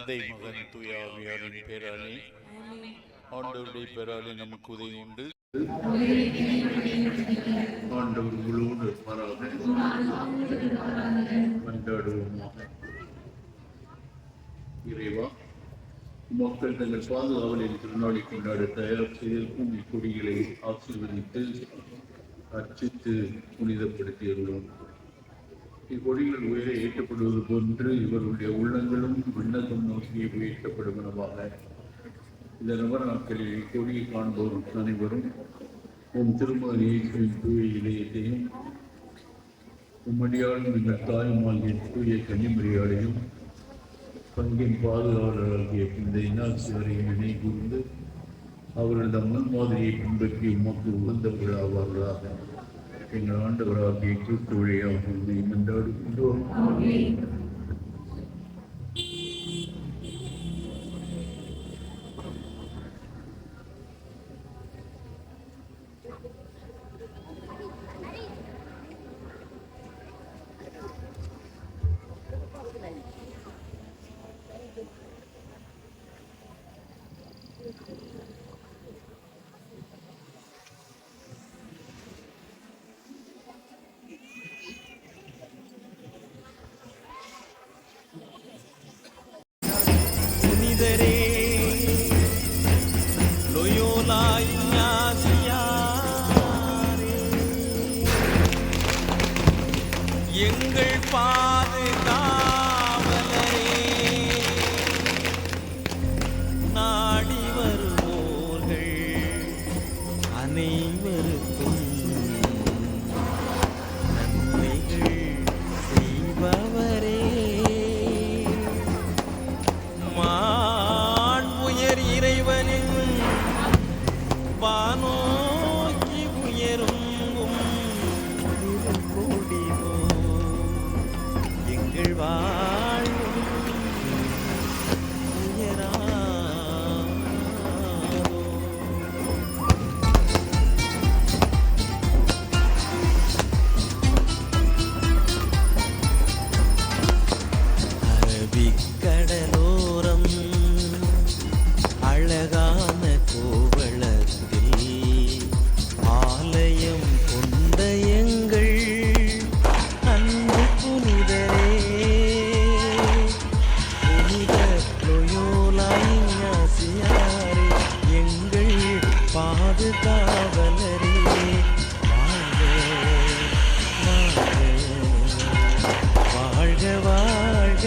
தந்தை மகன் தூயாவியாரின் பேராலே ஆண்டவருடைய பேராலே நமக்கு உதவி உண்டு. ஆண்டவர் உங்களோடு இருப்பாராக. கொண்டாடுவோமாக இறைவா மக்கள் தங்கள் பாதுகாவலில் திருநாளை கொண்டாட தயார் செய்திருக்கும் இக்கொடிகளை ஆசீர்வதித்து அர்ச்சித்து புனிதப்படுத்தியுள்ளோம் இக்கொடிகள் உயிரை ஏற்றப்படுவது போன்று இவருடைய உள்ளங்களும் விண்ணகம் நோக்கி உயர்த்தப்படுவனவாக இந்த நவநாட்களில் இக்கொடியை காண்போர் அனைவரும் உன் திருமதி இயேசுவின் தூய இதயத்தையும் உம்மடியாலும் எங்கள் தாயுமாகிய தூய கன்னிமரியாளையும் பங்கின் பாதுகாவலராகிய இந்த இன்னாசிவரையும் இணை கூர்ந்து அவர்களது முன்மாதிரியை பின்பற்றி உமக்கு உகந்த விழாவார்களாக. எங்கள் ஆண்டவராகிய கிறிஸ்து வழியாக உண்மை எங்கள் பாதுகாவலரே நாடி வருவோர்கள் அனைவருக்கும் நன்மைகள் செய்பவரே. மான் உயர் இறைவனின் வானோ அழகான கோவளத்தில் ஆலயம் கொண்ட எங்கள் அன்பு புனிதரே. புனித லொயோலாயியாசியாரே எங்கள் பாதுகாவலரே. வாழ்க வாழ்க வாழ்க.